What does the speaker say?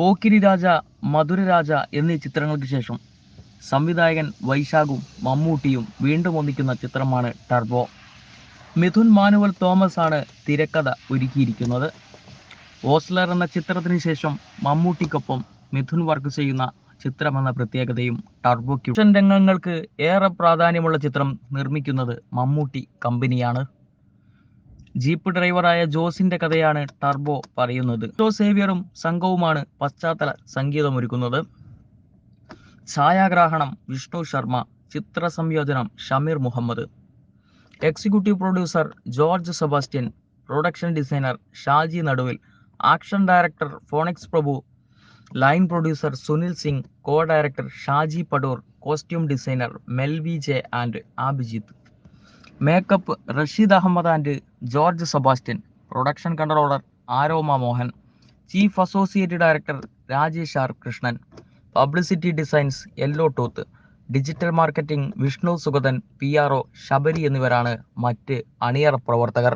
പോക്കിരി രാജ മധുര രാജ എന്നീ ചിത്രങ്ങൾക്ക് ശേഷം സംവിധായകൻ വൈശാഖും മമ്മൂട്ടിയും വീണ്ടും ഒന്നിക്കുന്ന ചിത്രമാണ് ടർബോ. മിഥുൻ മാനുവൽ തോമസ് ആണ് തിരക്കഥ ഒരുക്കിയിരിക്കുന്നത്. ഓസ്ലർ എന്ന ചിത്രത്തിന് ശേഷം മമ്മൂട്ടിക്കൊപ്പം മിഥുൻ വർക്ക് ചെയ്യുന്ന ചിത്രമെന്ന പ്രത്യേകതയും ടർബോയ്ക്ക്. ആക്ഷൻ രംഗങ്ങൾക്ക് ഏറെ പ്രാധാന്യമുള്ള ചിത്രം നിർമ്മിക്കുന്നത് മമ്മൂട്ടി കമ്പനിയാണ്. ജീപ്പ് ഡ്രൈവറായ ജോസിന്റെ കഥയാണ് ടർബോ പറയുന്നത്. ജോ സേവിയറും സംഘവുമാണ് പശ്ചാത്തല സംഗീതമൊരുക്കുന്നത്. ഛായാഗ്രാഹണം വിഷ്ണു ശർമ്മ ചിത്ര സംയോജനം Shameer Muhammad. Executive producer George Sebastian production designer Shaji Naduvil action director Phoenix Prabhu line producer Sunil Singh co director Shaji Padoor costume designer Melvy J and Abhijith. Makeup Rasheed Ahammed and George Sebastian production controller Aroma Mohan chief associate director Rajesh R Krishnan publicity designs Yellow Tooth digital marketing Vishnu Sugathan P R O Sabari എന്നിവരാണ് മറ്റ് അണിയറ പ്രവർത്തകർ.